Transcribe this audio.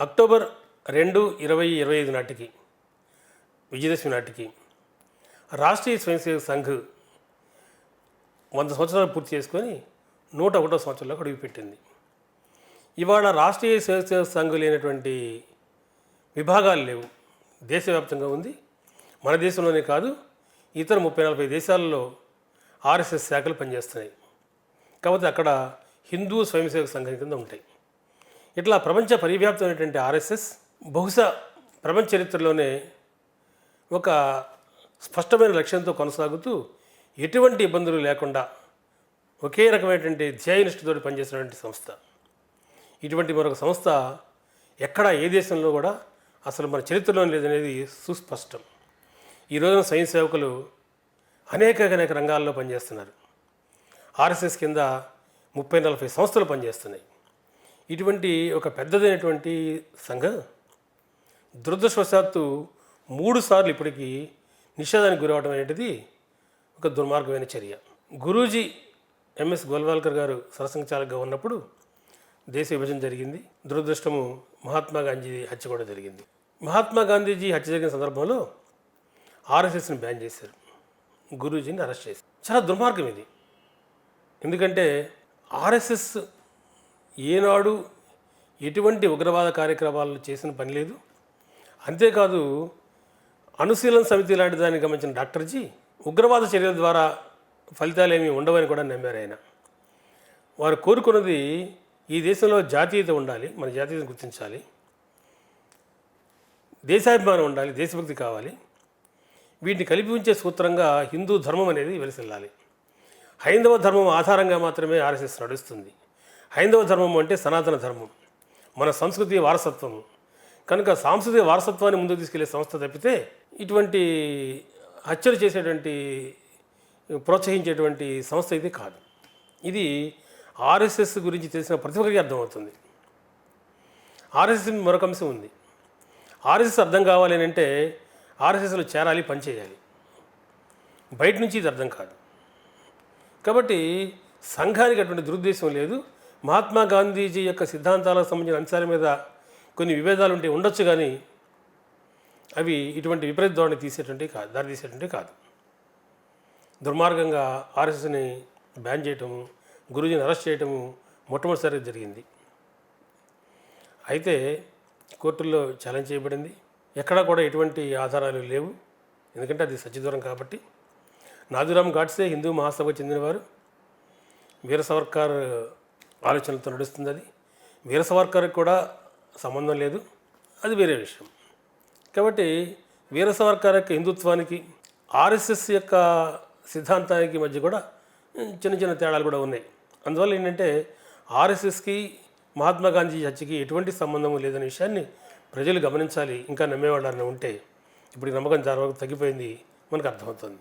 October రెండు ఇరవై ఇరవై ఐదు నాటికి విజయదశమి నాటికి రాష్ట్రీయ స్వయంసేవక సంఘ్ వంద సంవత్సరాలు పూర్తి చేసుకొని నూట ఒకటో సంవత్సరంలో అడుగుపెట్టింది ఇవాళ రాష్ట్రీయ స్వయంసేవక సంఘ్ లేనటువంటి విభాగాలు లేవు. దేశవ్యాప్తంగా ఉంది. మన దేశంలోనే కాదు ఇతర ముప్పై నలభై దేశాలలో ఆర్ఎస్ఎస్ శాఖలు పనిచేస్తున్నాయి. కాబట్టి అక్కడ హిందూ స్వయంసేవక సంఘం కింద ఉంటాయి. ఇట్లా ప్రపంచ పరివ్యాప్తమైనటువంటి ఆర్ఎస్ఎస్ బహుశా ప్రపంచ చరిత్రలోనే ఒక స్పష్టమైన లక్ష్యంతో కొనసాగుతూ ఎటువంటి ఇబ్బందులు లేకుండా ఒకే రకమైనటువంటి ధ్యేయనిష్ఠతోటి పనిచేసినటువంటి సంస్థ. ఇటువంటి మరొక సంస్థ ఎక్కడ ఏ దేశంలో కూడా అసలు మన చరిత్రలో లేదనేది సుస్పష్టం. ఈ రోజున స్వయం సేవకులు అనేక అనేక రంగాల్లో పనిచేస్తున్నారు. ఆర్ఎస్ఎస్ కింద ముప్పై నలభై సంస్థలు పనిచేస్తున్నాయి. ఇటువంటి ఒక పెద్దదైనటువంటి సంఘం దురదృష్టవశాత్తు మూడు సార్లు ఇప్పటికీ నిషేధానికి గురవడం అనేటిది ఒక దుర్మార్గమైన చర్య. గురూజీ ఎంఎస్ గోల్వాల్కర్ గారు సరసంఘచాలకుగా ఉన్నప్పుడు దేశ విభజన జరిగింది. దురదృష్టము మహాత్మా గాంధీ హత్య కూడా జరిగింది. మహాత్మా గాంధీజీ హత్య జరిగిన సందర్భంలో ఆర్ఎస్ఎస్ని బ్యాన్ చేశారు. గురూజీని అరెస్ట్ చేశారు. చాలా దుర్మార్గం ఇది. ఎందుకంటే ఆర్ఎస్ఎస్ ఏనాడు ఎటువంటి ఉగ్రవాద కార్యక్రమాలు చేసిన పని లేదు. అంతేకాదు అనుశీలన సమితి లాంటి దాన్ని గమనించిన డాక్టర్జీ ఉగ్రవాద చర్యల ద్వారా ఫలితాలు ఏమీ ఉండవని కూడా నమ్మారు ఆయన. వారు కోరుకున్నది ఈ దేశంలో జాతీయత ఉండాలి మన జాతీయతను గుర్తించాలి దేశాభిమానం ఉండాలి దేశభక్తి కావాలి. వీటిని కలిపి ఉంచే సూత్రంగా హిందూ ధర్మం అనేది వెలిసిల్లాలి. హైందవ ధర్మం ఆధారంగా మాత్రమే ఆర్ఎస్ఎస్ నడుస్తుంది. హైందవ ధర్మం అంటే సనాతన ధర్మం. మన సంస్కృతి వారసత్వం కనుక సాంస్కృతిక వారసత్వాన్ని ముందుకు తీసుకెళ్ళే సంస్థ తప్పితే ఇటువంటి హత్యలు చేసేటువంటి ప్రోత్సహించేటువంటి సంస్థ ఇది కాదు. ఇది ఆర్ఎస్ఎస్ గురించి తెలిసిన ప్రతి ఒక్కరికి అర్థమవుతుంది. ఆర్ఎస్ఎస్ మరొక అంశం ఉంది. ఆర్ఎస్ఎస్ అర్థం కావాలి అని అంటే ఆర్ఎస్ఎస్లో చేరాలి పనిచేయాలి బయట నుంచి ఇది అర్థం కాదు. కాబట్టి సంఘానికి అటువంటి దురుద్దేశం లేదు. మహాత్మా గాంధీజీ యొక్క సిద్ధాంతాలకు సంబంధించిన అంశాల మీద కొన్ని విభేదాలు ఉంటే ఉండొచ్చు కానీ అవి ఇటువంటి విపరీత ధోరణి తీసేటువంటి కాదు దారి తీసేటువంటి కాదు. దుర్మార్గంగా ఆర్ఎస్ఎస్ని బ్యాన్ చేయటము గురుజీని అరెస్ట్ చేయటము మొట్టమొదటిసారిగా జరిగింది. అయితే కోర్టుల్లో ఛాలెంజ్ చేయబడింది. ఎక్కడా కూడా ఎటువంటి ఆధారాలు లేవు. ఎందుకంటే అది సత్యదూరం కాబట్టి. నాథురామ్ గాడ్సే హిందూ మహాసభకు చెందినవారు. వీర సవర్కార్ ఆలోచనలతో నడుస్తుంది అది వీర సవర్కర్కి కూడా సంబంధం లేదు. అది వేరే విషయం. కాబట్టి వీర సవర్కర్ యొక్క హిందుత్వానికి ఆర్ఎస్ఎస్ యొక్క సిద్ధాంతానికి మధ్య కూడా చిన్న చిన్న తేడాలు కూడా ఉన్నాయి. అందువల్ల ఏంటంటే ఆర్ఎస్ఎస్కి మహాత్మా గాంధీ హత్యకి ఎటువంటి సంబంధం లేదనే విషయాన్ని ప్రజలు గమనించాలి. ఇంకా నమ్మేవాళ్ళని ఉంటే ఇప్పుడు నమ్మకం చాలా వరకు తగ్గిపోయింది. మనకు అర్థమవుతుంది.